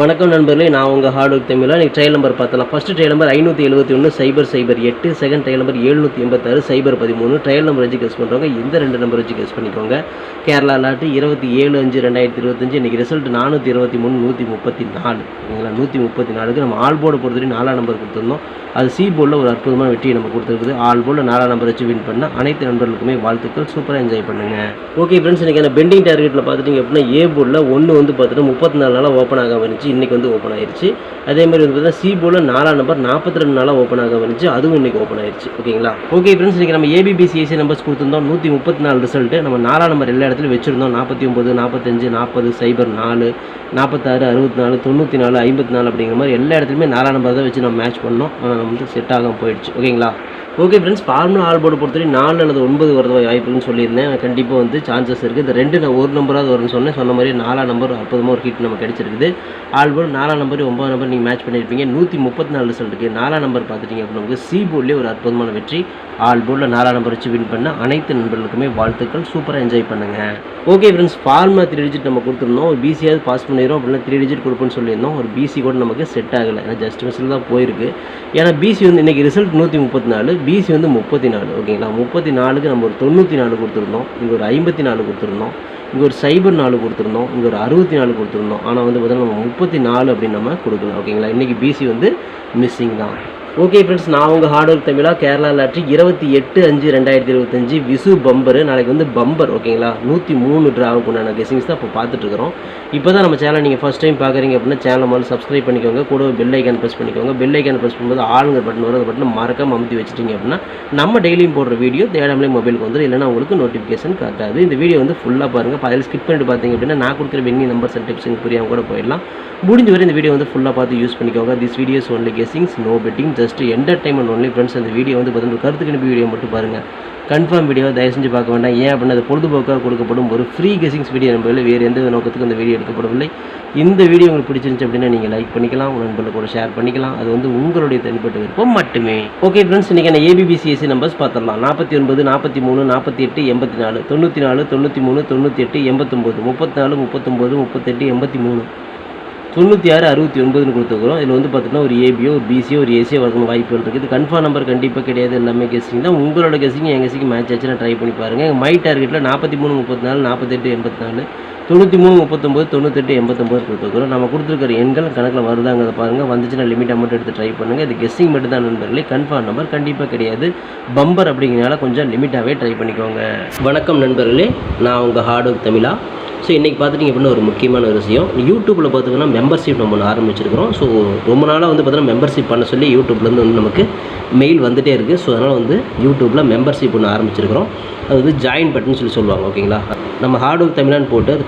வணக்கம் நண்பர்களே நான் உங்கள் ஹார்ட் ஒர்க் தமிழ். எனக்கு ட்ரையல் நம்பர் பார்த்தலாம் ஃபஸ்ட்டு ட்ரையல் நம்பர் ஐநூற்றி எழுபத்தி ஒன்று சைபர் சைபர் எட்டு. செகண்ட் ட்ரையல் நம்பர் எழுநூற்றி எண்பத்தாறு சைபர் பதிமூணு. ட்ரையல் நம்பர் வச்சு கெஸ் பண்ணுறவங்க இந்த ரெண்டு நம்பர் வச்சு கெஸ் பண்ணிக்கோங்க. கேரளா லாட்டு இருபத்தி ஏழு அஞ்சு ரெண்டாயிரத்தி இருபத்தஞ்சு இன்றைக்கி ரிசல்ட் நானூற்றி இருபத்தி மூணு நூற்றி முப்பத்தி நாலு. ஓகேங்களா? நூற்றி முப்பத்தி நாலுக்கு நம்ம ஆல் போர்டை பொறுத்தவரைக்கும் நாலாம் நம்பர் கொடுத்துருந்தோம். அது சி போர்டில் ஒரு அற்புதமான வெற்றியை நம்ம கொடுத்துருக்குது. ஆல் போர்டில் நாலாம் நம்பர் வச்சு வின் பண்ண அனைத்து நண்பர்களுக்குமே வாழ்த்துக்கள். சூப்பராக என்ஜாய் பண்ணுங்கள் ஓகே ஃப்ரெண்ட்ஸ் இன்றைக்கி பெண்டிங் டார்கெட்டில் பார்த்துட்டிங்க அப்படின்னா ஏ போர்டில் ஒன்று வந்து பார்த்துட்டு முப்பத்தி நாலு நாளாக ஓப்பன் ஆகாமல் இருந்துச்சு. இன்றைக்கி வந்து ஓப்பன் ஆயிடுச்சு அதே மாதிரி வந்து பார்த்தீங்கன்னா சி போர்டில் நாலாம் நம்பர் நாற்பத்தி ரெண்டு நாளாக ஓப்பன் ஆக வந்துச்சு. அதுவும் இன்றைக்கி ஓப்பன் ஆயிருச்சு. ஓகேங்களா? ஓகே ஃப்ரெண்ட்ஸ் இன்றைக்கி நம்ம ஏபிபிசிஎஸ்சி நம்பர்ஸ் கொடுத்துருந்தோம் நூற்றி முப்பத்தி நாலு ரிசல்ட்டு நம்ம நாலாம் நம்பர் எல்லா இடத்துலையும் வச்சுருந்தோம். நாற்பத்தி ஒம்பது நாற்பத்தஞ்சு நாற்பது சைபர் நாலு நாற்பத்தாறு அறுபத்தி நாலு தொண்ணூற்றி நாலு ஐம்பத்தி நாலு அப்படிங்கிற மாதிரி எல்லா இடத்துலையுமே நாலாம் நம்பர் தான் வச்சு நம்ம மேட்ச் பண்ணோம். ஆனால் நம்ம வந்து செட் ஆகாம போயிடுச்சு. ஓகேங்களா? Okay friends formula all board பொறுத்தவரை நாலு அல்லது ஒன்பது வரது வாய்ப்புன்னு சொல்லியிருந்தேன். கண்டிப்பாக வந்து சான்சஸ் இருக்குது இந்த ரெண்டு நான் ஒரு நம்பராவது வரும்னு சொன்னேன். சொன்ன மாதிரி நாலாம் நம்பர் அற்புதமாக ஒரு ஹிட் நம்ம கிடச்சிருக்குது. ஆல் போர்டு நாலாம் நம்பர் ஒன்பதாம் நம்பர் நீங்கள் மேட்ச் பண்ணியிருப்பீங்க. நூற்றி முப்பத்தி நாலு ரிசல்ட் இருக்குது நாலாம் நம்பர் பார்த்துட்டிங்க அப்படின்னா உங்களுக்கு சி போர்ட்லேயே ஒரு அற்புதமான வெற்றி. ஆல் போர்டில் நாலாம் நம்பர் வச்சு வின் பண்ண அனைத்து நண்பர்களுக்குமே வாழ்த்துக்கள். சூப்பராக என்ஜாய் பண்ணுங்கள் okay friends formula three digit நம்ம கொடுத்துருந்தோம். ஒரு பிசியாவது பாஸ் பண்ணிடுறோம் அப்படின்னா த்ரீ டிஜிட் கொடுப்போம்னு சொல்லியிருந்தோம். ஒரு பிசி கூட நமக்கு செட் ஆகலை. ஏன்னா ஜஸ்ட் மிஸ்ஸில் தான் போயிருக்கு. ஏன்னா பிசி வந்து இன்றைக்கி ரிசல்ட் நூற்றி முப்பத்தி நாலு பிசி வந்து முப்பத்தி நாலு ஓகேங்களா முப்பத்தி நாலுக்கு நம்ம ஒரு தொண்ணூற்றி நாலு கொடுத்துருந்தோம். இங்கே ஒரு ஐம்பத்தி நாலு கொடுத்துருந்தோம். இங்கே ஒரு சைபர் நாலு கொடுத்துருந்தோம். இங்கே ஒரு அறுபத்தி நாலு கொடுத்துருந்தோம். ஆனால் வந்து பார்த்தீங்கன்னா நம்ம முப்பத்தி நாலு அப்படின்னு நம்ம கொடுக்கலாம் ஓகேங்களா இன்றைக்கி பிசி வந்து மிஸ்ஸிங் தான். ஓகே ஃப்ரெண்ட்ஸ் நான் உங்கள் ஹார்ட் ஒர்க் தமிழா கேரளா லாட்ரி இருபத்தி எட்டு அஞ்சு ரெண்டாயிரத்தி இருபத்தஞ்சு விசு பம்பர் நாளைக்கு வந்து பம்பர் ஓகேங்களா நூற்றி மூணு ட்ராவுக்கு உண்டான கெசிங்ஸ் தான் இப்போ பார்த்துட்ருக்குறோம் இப்போ தான் நம்ம சேனல் நீங்கள் ஃபஸ்ட் டைம் பார்க்குறீங்க அப்படின்னா சேனல் மாதிரி சப்ஸ்கிரைப் பண்ணிக்கோங்க. கூட பெல் ஐக்கான் ப்ரெஸ் பண்ணிக்கோங்க. பெல் ஐக்கான் ப்ரெஸ் பண்ணும்போது ஆளுங்க பட்டன் வரும் அந்த பட்டன் மறக்காம அமுத்தி வச்சிட்டிங்க அப்படின்னா நம்ம டெய்லியும் போடுற வீடியோ தேடாமலே மொபைலுக்கு வந்துடும் இல்லைனா உங்களுக்கு நோட்டிஃபிகேஷன் காட்டாது. இந்த வீடியோ வந்து ஃபுல்லாக பாருங்கள் அதில் ஸ்கிப் பண்ணிட்டு பார்த்தீங்க அப்படின்னா நான் கொடுக்குற வெண்ணி நம்பர்ஸ் அண்ட் டிப்ஸ் புரியாமல் கூட போயிடலாம். முடிஞ்ச வரை இந்த வீடியோ வந்து ஃபுல்லாக பார்த்து யூஸ் பண்ணிக்கோங்க. This videos only guessings no betting just entertainment only friends அந்த வீடியோ வந்து பார்த்தீங்கன்னா கருத்து கணிப்பு வீடியோ மட்டும் பாருங்கள் கன்ஃபார்ம் வீடியோ தயவு செஞ்சு பார்க்க வேண்டாம். ஏன் அப்படின்னா அது பொழுதுபோக்காக கொடுக்கப்படும் ஒரு ஃப்ரீ கெசிங்ஸ் வீடியோ நம்பவில் வேறு எந்த நோக்கத்துக்கு அந்த வீடியோ எடுக்கப்படவில்லை. இந்த வீடியோ உங்களுக்கு பிடிச்சிருந்துச்சு அப்படின்னா நீங்கள் லைக் பண்ணிக்கலாம். உங்கள் நண்பர்கள் கூட ஷேர் பண்ணிக்கலாம். அது வந்து உங்களுடைய தனிப்பட்ட விருப்பம் மட்டுமே. ஓகே ஃப்ரெண்ட்ஸ் இன்றைக்கி நான் ஏபிபிசிஎஸ்சி நம்பர்ஸ் பார்த்துடலாம். நாற்பத்தி ஒன்பது நாற்பத்தி மூணு நாற்பத்தி எட்டு எண்பத்தி நாலு தொண்ணூற்றி நாலு தொண்ணூற்றி மூணு தொண்ணூற்றி எட்டு எண்பத்தொம்போது முப்பத்தி நாலு முப்பத்தொம்போது முப்பத்தெட்டு எண்பத்தி மூணு. தொண்ணூற்றி ஆறு அறுபத்தி ஒன்பதுன்னு கொடுத்துருக்குறோம். இதில் வந்து பார்த்தீங்கன்னா ஒரு ஏபியோ ஒரு பிசியோ ஒரு ஏசியோ வரணும் வாய்ப்புகள் இருக்குது இது கன்ஃபார்ம் நம்பர் கண்டிப்பாக கிடையாது. எல்லாமே கெஸிங் தான். உங்களோட கெஸிங் என் கெஸிங் மேட்ச் ஆச்சுன்னா ட்ரை பண்ணி பாருங்கள் மை டார்கெட்டில் நாற்பத்தி மூணு முப்பத்தி நாலு நாற்பத்தெட்டு எண்பத்தி நாலு. தொண்ணூற்றி மூணு முப்பத்தொம்பது தொண்ணூத்தெட்டு எண்பத்தொம்பது கொடுத்துருக்குறோம் நம்ம கொடுத்துருக்கிற எண்கள் கணக்கில் வருதாங்கிறத பாருங்கள் வந்துச்சுன்னா லிமிட் அமௌண்ட் எடுத்து ட்ரை பண்ணுங்கள் இது கெஸ்ஸிங் மட்டும் தான் நண்பர்களே. கன்ஃபார்ம் நம்பர் கண்டிப்பாக கிடையாது. பம்பர் அப்படிங்கிறனால கொஞ்சம் லிமிட்டாகவே ட்ரை பண்ணிக்கோங்க. வணக்கம் நண்பர்களே. நான் உங்கள் ஹார்ட் ஒர்க் தமிழா. ஸோ இன்றைக்கி பார்த்துட்டிங்க அப்படின்னா ஒரு முக்கியமான ஒரு விஷயம். யூடியூப்பில் பார்த்திங்கன்னா மெம்பர்ஷிப் நம்ம ஒன்று ஆரம்பிச்சிருக்கிறோம். ஸோ ரொம்ப நாளாக வந்து பார்த்தீங்கன்னா மெம்பர்ஷிப் பண்ண சொல்லி யூடியூப்லேருந்து வந்து நமக்கு மெயில் வந்துகிட்டே இருக்குது ஸோ அதனால் வந்து யூடியூப்பில் மெம்பர்ஷிப் ஒன்று ஆரம்பிச்சிருக்கிறோம். அது வந்து ஜாயின் பட்டன் சொல்லி சொல்லுவாங்க ஓகேங்களா நம்ம ஹார்ட் ஒர்க் தமிழான்னு போட்டு அது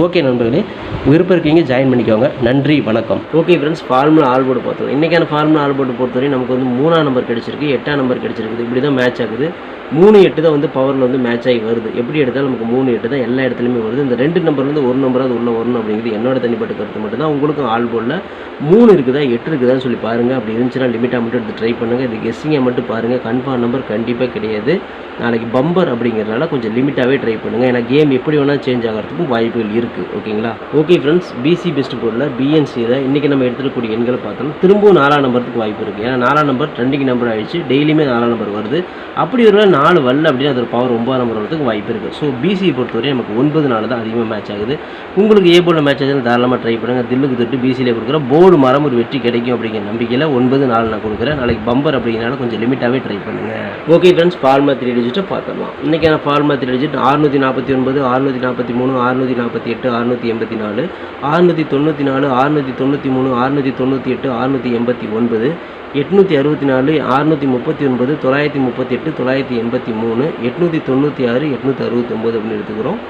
ஓகே நண்பர்களே விருப்பம் இருக்கீங்க ஜாயின் பண்ணிக்கோங்க. நன்றி வணக்கம். Okay friends formula all board பார்த்தோம். இன்றைக்கான ஃபார்முலா ஆல் போர்டு பொறுத்தவரை நமக்கு வந்து மூணாம் நம்பர் கிடச்சிருக்கு எட்டாம் நம்பர் கிடச்சிருக்குது. இப்படி தான் மேட்ச் ஆகுது. மூணு எட்டு தான் வந்து பவரில் வந்து மேட்ச் ஆகி வருது. எப்படி எடுத்தாலும் நமக்கு மூணு எட்டு தான் எல்லா இடத்துலையுமே வருது. இந்த ரெண்டு நம்பர்லேருந்து ஒரு நம்பராக உள்ள வரணும் அப்படிங்கிறது என்னோட தனிப்பட்ட கருத்து மட்டும்தான். உங்களுக்கும் ஆல் போர்டில் மூணு இருக்குதா எட்டு இருக்குதான்னு சொல்லி பாருங்கள் அப்படி இருந்துச்சுன்னா லிமிட்டாக மட்டும் எடுத்து ட்ரை பண்ணுங்கள் இது கெஸ்ஸிங்காக மட்டும் பாருங்கள் கன்ஃபார்ம் நம்பர் கண்டிப்பாக கிடையாது. நாளைக்கு பம்பர் அப்படிங்கிறனால கொஞ்சம் லிமிட்டாகவே ட்ரை பண்ணுங்கள் ஏன்னா கேம் எப்படி வேணால் சேஞ்ச் ஆகிறதுக்கும் வாய்ப்புகள் இருக்குது ஓகேங்களா? ஓகே ஃப்ரெண்ட்ஸ் பிசி பெஸ்ட் போர்டில் பிஎன்சியில் இன்றைக்கி நம்ம எடுத்துக்கூடிய எண்களை பார்த்தோம்னா திரும்பவும் நாலாம் நம்பருக்கு வாய்ப்பு இருக்குது ஏன்னா நாலாம் நம்பர் ட்ரெண்டிங் நம்பர் ஆயிடுச்சு. டெய்லியுமே நாலாம் நம்பர் வருது. அப்படி ஒரு நாலு வரல அப்படின்னா அது ஒரு பவர் ஒன்பதாம் நம்பர் வரதுக்கு வாய்ப்பு இருக்குது ஸோ பிசி பொறுத்தவரை நமக்கு ஒன்பது நாள் தான் அதிகமாக மேட்ச் ஆகுது. உங்களுக்கு ஏ போர்டில் மேட்ச் ஆகுதுன்னு தாராளமாக ட்ரை பண்ணுங்கள் தில்லுக்கு தொட்டு பிசியில் கொடுக்குற போர்டு மரம் ஒரு வெற்றி கிடைக்கும் அப்படிங்கிற நம்பிக்கையில் ஒன்பது நாள் நான் கொடுக்குறேன். நாளைக்கு பம்பர் அப்படிங்கிறனால கொஞ்சம் லிமிட்டாகவே ட்ரை பண்ணுங்கள் ஓகே ஃப்ரெண்ட்ஸ் ஃபார்மா த்ரீ டிஜிட்டை பார்த்துடலாம் இன்றைக்கான ஃபார்மா த்ரீ டிஜிட் ஆறுநூற்றி நாற்பத்தி ஒன்பது ஆறுநூற்றி நாற்பத்தி மூணு ஆறுநூற்றி நாற்பத்தி எட்டு அறுநூற்றி எண்பத்தி நாலு அறுநூற்றி தொண்ணூற்றி நாலு அறுநூற்றி தொண்ணூற்றி மூணு அறுநூற்றி தொண்ணூற்றி எட்டு அறுநூற்றி எண்பத்தி ஒன்பது எட்நூற்றி அறுபத்தி நாலு அறுநூற்றி முப்பத்தி ஒன்பது தொள்ளாயிரத்தி முப்பத்தி எட்டு தொள்ளாயிரத்தி எண்பத்தி மூணு எட்நூற்றி தொண்ணூற்றி ஆறு எட்நூற்றி அறுபத்தி அப்படின்னு எடுத்துக்கிறோம்.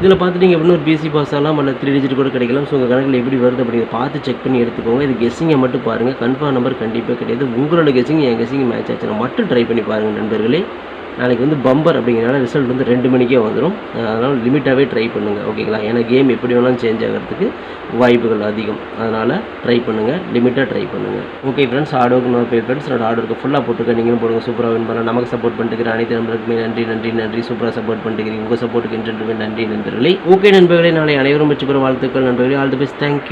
இதில் பார்த்துட்டிங்க அப்படின்னா ஒரு பிசி பாஸ் ஆகலாம் அல்ல த்ரீ டிஜிட் கூட கிடைக்கலாம். ஸோ உங்கள் கணக்கில் எப்படி வருது அப்படிங்கிறத பார்த்து செக் பண்ணி எடுத்துக்கோங்க. இது கெஸ்ஸிங்கை மட்டும் பாருங்கள் கன்ஃபார்ம் நம்பர் கண்டிப்பாக கிடையாது. உங்களோட கெஸ்ஸிங் என் கெஸ்ஸிங் மேட்ச் ஆச்சுன்னா மட்டும் ட்ரை பண்ணி பாருங்கள் நண்பர்களே. நாளைக்கு வந்து பம்பர் அப்படிங்கிறனால ரிசல்ட் வந்து ரெண்டு மணிக்கே வந்துடும் அதனால் லிமிட்டாகவே ட்ரை பண்ணுங்கள் ஓகேங்களா ஏன்னா கேம் எப்படி வேணாலும் சேஞ்ச் ஆகிறதுக்கு வாய்ப்புகள் அதிகம். அதனால் ட்ரை பண்ணுங்கள் லிமிட்டாக ட்ரை பண்ணுங்கள் ஓகே ஃப்ரெண்ட்ஸ் ஆர்டருக்கு நோ பே ஃப்ரெண்ட்ஸ் என்னோட ஆர்டருக்கு ஃபுல்லாக போட்டுருக்கேன் நீங்களும் போடுங்க. சூப்பராக வின் பண்ணலாம். நமக்கு சப்போர்ட் பண்ணிட்டு அனைத்து நண்பர்களுக்குமே நன்றி நன்றி நன்றி. சூப்பராக சப்போர்ட் பண்ணிட்டுக்கிறீங்க உங்கள் சப்போர்ட்டுக்கு இன்ட்ரெண்டுமே நன்றி நண்பர்களே. ஓகே நண்பர்களே நாளை அனைவரும் பெற்று பெறும் வாழ்த்துக்கள் நண்பர்களே. All the best thank you